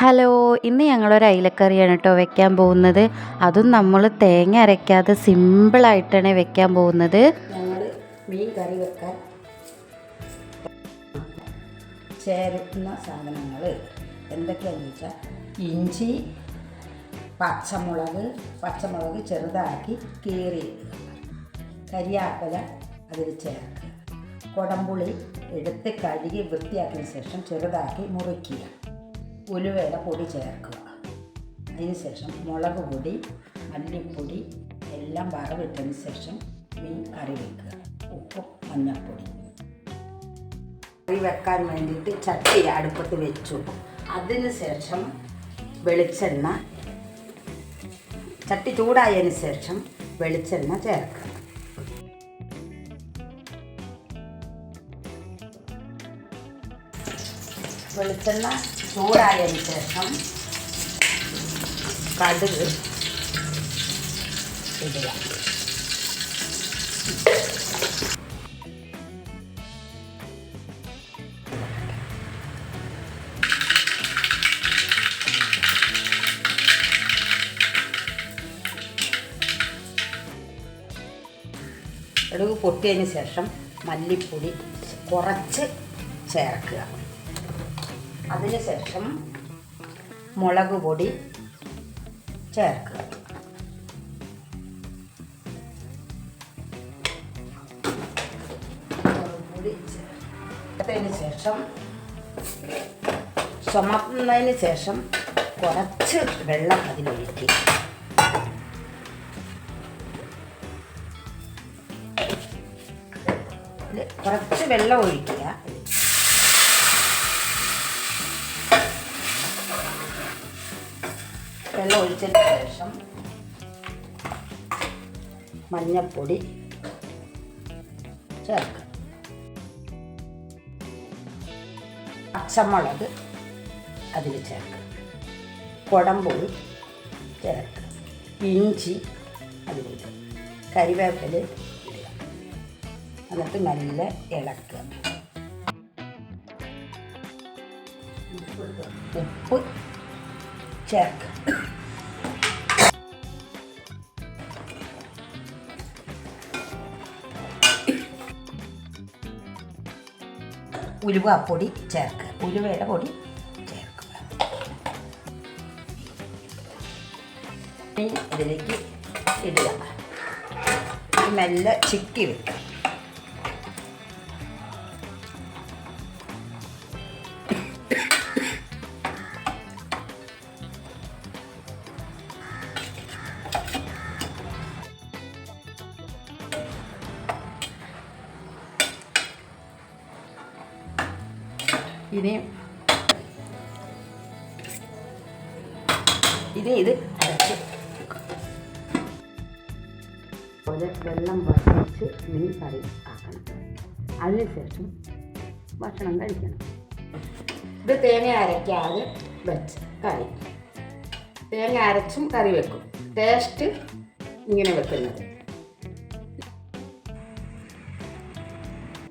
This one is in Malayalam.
ഹലോ ഇന്ന് ഞങ്ങളൊരു അയിലക്കറിയാണ് കേട്ടോ വെക്കാൻ പോകുന്നത്. അതും നമ്മൾ തേങ്ങ അരയ്ക്കാതെ സിമ്പിളായിട്ടാണ് വെക്കാൻ പോകുന്നത്. മീൻ കറി വെക്കാൻ ചേരുന്ന സാധനങ്ങൾ എന്തൊക്കെയാണെന്ന് വെച്ചാൽ ഇഞ്ചി പച്ചമുളക് പച്ചമുളക് ചെറുതാക്കി കീറി കരിയാക്കല അതിൽ ചേർക്കുക. കൊടമ്പുളി എടുത്ത് കഴുകി വൃത്തിയാക്കിയ ശേഷം ചെറുതാക്കി മുറിക്കുക. ഉലുവയുടെ പൊടി ചേർക്കുക. അതിനുശേഷം മുളക് പൊടി മല്ലിപ്പൊടി എല്ലാം വറവിട്ടതിന് ശേഷം മീൻ കറി വെക്കുക. ഉപ്പും മഞ്ഞൾപ്പൊടി. കറി വെക്കാൻ വേണ്ടിയിട്ട് ചട്ടി അടുപ്പത്ത് വെച്ചു. അതിന് ശേഷം വെളിച്ചെണ്ണ ചട്ടി ചൂടായതിന് ശേഷം വെളിച്ചെണ്ണ ചേർക്കുക. വെളിച്ചെണ്ണ ചൂടായതിന് ശേഷം കടുക് ഇടുക. കടുക് പൊട്ടിയതിന് ശേഷം മല്ലിപ്പൊടി കുറച്ച് ചേർക്കുക. അതിനുശേഷം മുളക് പൊടി ചേർക്കുക. ചേർത്തതിന് ശേഷം ശേഷം കുറച്ച് വെള്ളം അതിലൊഴിക്കുക കുറച്ച് വെള്ളം ഒഴിക്കുക. വെള്ളം ഒഴിച്ചതിന് ശേഷം മഞ്ഞൾപ്പൊടി ചേർക്കുക പച്ചമുളക് അതിൽ ചേർക്കുക കുടംപൊടി ചേർക്കുക ഇഞ്ചി അതിൽ കരിവേപ്പില ഇടുക. എന്നിട്ട് നല്ല ഇളക്കുക. ഉപ്പ് ചേർക്കുക ഉലുവാപ്പൊടി ചേർക്കുക. ഉലുവയുടെ പൊടി ചേർക്കുക. ഇതിലേക്ക് ഇടുക. നല്ല ചിക്കി വെക്കുക ഇനി ഇനി ഇത് അരച്ച് പോലെ വെള്ളം വറ്റിച്ച് മീൻ കറി ആക്കണം. അതിനുശേഷം ഭക്ഷണം കഴിക്കണം. ഇത് തേങ്ങ അരയ്ക്കാതെ വെച്ച് കറി. തേങ്ങ അരച്ചും കറി വെക്കും. ടേസ്റ്റ് ഇങ്ങനെ വെക്കുന്നത്.